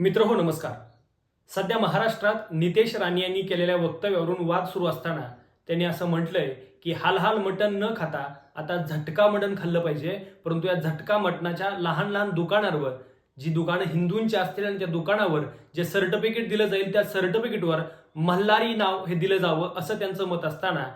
मित्र हो नमस्कार. सध्या महाराष्ट्रात नितेश राणे यांनी केलेल्या वक्तव्यावरून वाद सुरू असताना त्यांनी असं म्हटलंय की हालहाल मटण न खाता आता झटका मटण खाल्लं पाहिजे परंतु या झटका मटणाच्या लहान लहान दुकानांवर जी दुकानं हिंदूंची असतील आणि त्या दुकानावर जे सर्टिफिकेट दिलं जाईल त्या सर्टिफिकेटवर मल्हारी नाव हे दिलं जावं असं त्यांचं मत असताना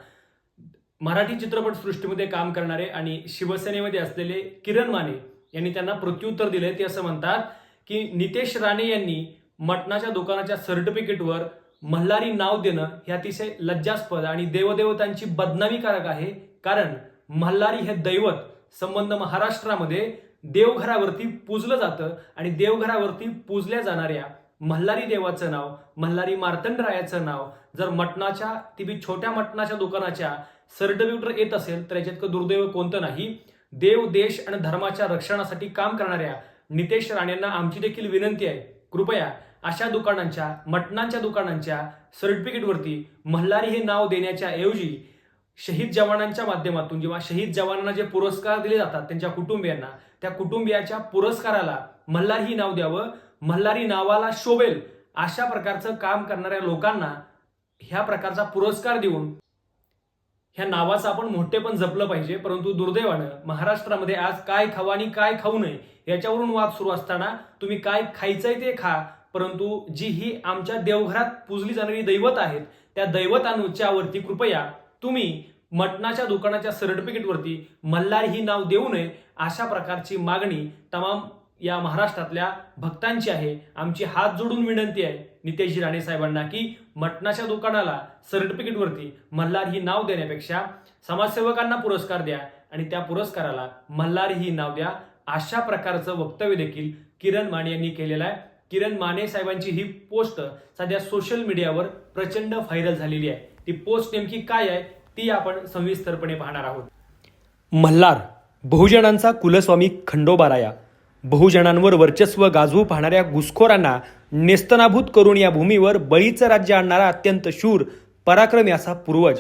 मराठी चित्रपट सृष्टीमध्ये काम करणारे आणि शिवसेनेमध्ये असलेले किरण माने यांनी त्यांना प्रत्युत्तर दिले ते असं म्हणतात की नितेश राणे यांनी मटणाच्या दुकानाच्या सर्टिफिकेटवर मल्हारी नाव देणं हे अतिशय लज्जास्पद आणि देवदेवतांची बदनामीकारक आहे. कारण मल्हारी हे दैवत संबंध महाराष्ट्रामध्ये देवघरावरती पूजलं जातं आणि देवघरावरती पूजल्या जाणाऱ्या मल्हारी देवाचं नाव मल्हारी मार्तंडरायाचं नाव जर मटणाच्या ती बी छोट्या मटणाच्या दुकानाच्या सर्टिफिकेटर येत असेल तर याच्यात दुर्दैव कोणतं नाही. देव देश आणि धर्माच्या रक्षणासाठी काम करणाऱ्या नितेश राणेंना आमची देखील विनंती आहे. कृपया अशा दुकानांच्या मटणांच्या दुकानांच्या सर्टिफिकेटवरती मल्हारी हे नाव देण्याच्या ऐवजी शहीद जवानांच्या माध्यमातून किंवा शहीद जवानांना जे पुरस्कार दिले जातात त्यांच्या कुटुंबियांना त्या कुटुंबियाच्या पुरस्काराला मल्हारी ही नाव द्यावं. मल्हारी नावाला शोभेल अशा प्रकारचं काम करणाऱ्या लोकांना ह्या प्रकारचा पुरस्कार देऊन ह्या नावाचं आपण मोठेपण जपलं पाहिजे परंतु दुर्दैवानं महाराष्ट्रामध्ये आज काय खावं आणि काय खाऊ नये याच्यावरून वाद सुरू असताना तुम्ही काय खायचंय ते खा परंतु जी ही आमच्या देवघरात पूजली जाणारी दैवत आहेत त्या दैवतांच्यावरती कृपया तुम्ही मटणाच्या दुकानाच्या सर्टिफिकेटवरती मल्हारी ही नाव देऊ नये अशा प्रकारची मागणी तमाम या महाराष्ट्रातल्या भक्तांची आहे. आमची हात जोडून विनंती आहे. नितेशजी राणे साहेबांना की मटणाच्या दुकानाला सर्टिफिकेटवरती मल्हार ही नाव देण्यापेक्षा समाजसेवकांना पुरस्कार द्या आणि त्या पुरस्काराला मल्हार ही नाव द्या अशा प्रकारचं वक्तव्य देखील किरण माने यांनी केलेलं आहे. किरण माने साहेबांची ही पोस्ट सध्या सोशल मीडियावर प्रचंड व्हायरल झालेली आहे. ती पोस्ट नेमकी काय आहे ती आपण सविस्तरपणे पाहणार आहोत. मल्हार बहुजनांचा कुलस्वामी खंडोबाराया बहुजनांवर वर्चस्व गाजवू पाहणाऱ्या घुसखोरांना नेस्तनाभूत करून या भूमीवर बळीचं राज्य आणणारा अत्यंत शूर पराक्रमी असा पूर्वज.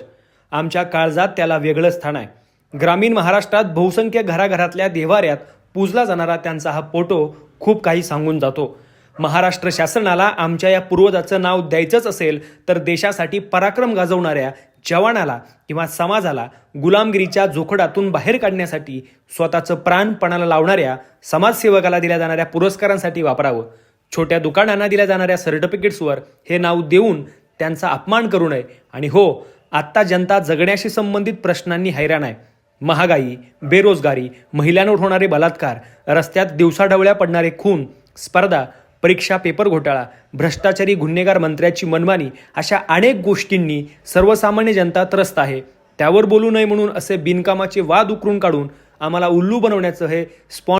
आमच्या काळजात त्याला वेगळं स्थान आहे. ग्रामीण महाराष्ट्रात बहुसंख्य घराघरातल्या देवाऱ्यात पूजला जाणारा त्यांचा हा फोटो खूप काही सांगून जातो. महाराष्ट्र शासनाला आमच्या या पूर्वजाचं नाव द्यायचंच असेल तर देशासाठी पराक्रम गाजवणाऱ्या जवानाला किंवा समाजाला गुलामगिरीच्या जोखडातून बाहेर काढण्यासाठी स्वतःचं प्राणपणाला लावणाऱ्या समाजसेवकाला दिल्या जाणाऱ्या पुरस्कारांसाठी वापरावं. छोट्या दुकानांना दिल्या जाणाऱ्या सर्टिफिकेट्सवर हे नाव देऊन त्यांचा अपमान करू नये. आणि हो आत्ता जनता जगण्याशी संबंधित प्रश्नांनी हैराण आहे. महागाई बेरोजगारी महिलांवर होणारे बलात्कार रस्त्यात दिवसाढवळ्या पडणारे खून स्पर्धा परीक्षा पेपर घोटाळा भ्रष्टाचारी गुन्हेगार मंत्र्याची मनमानी अशा अनेक गोष्टींनी सर्वसामान्य जनता त्रस्त आहे. त्यावर बोलू नये म्हणून असे बिनकामाचे वाद उकरून काढून आम्हाला उल्लू बनवण्याचं हे स्पॉन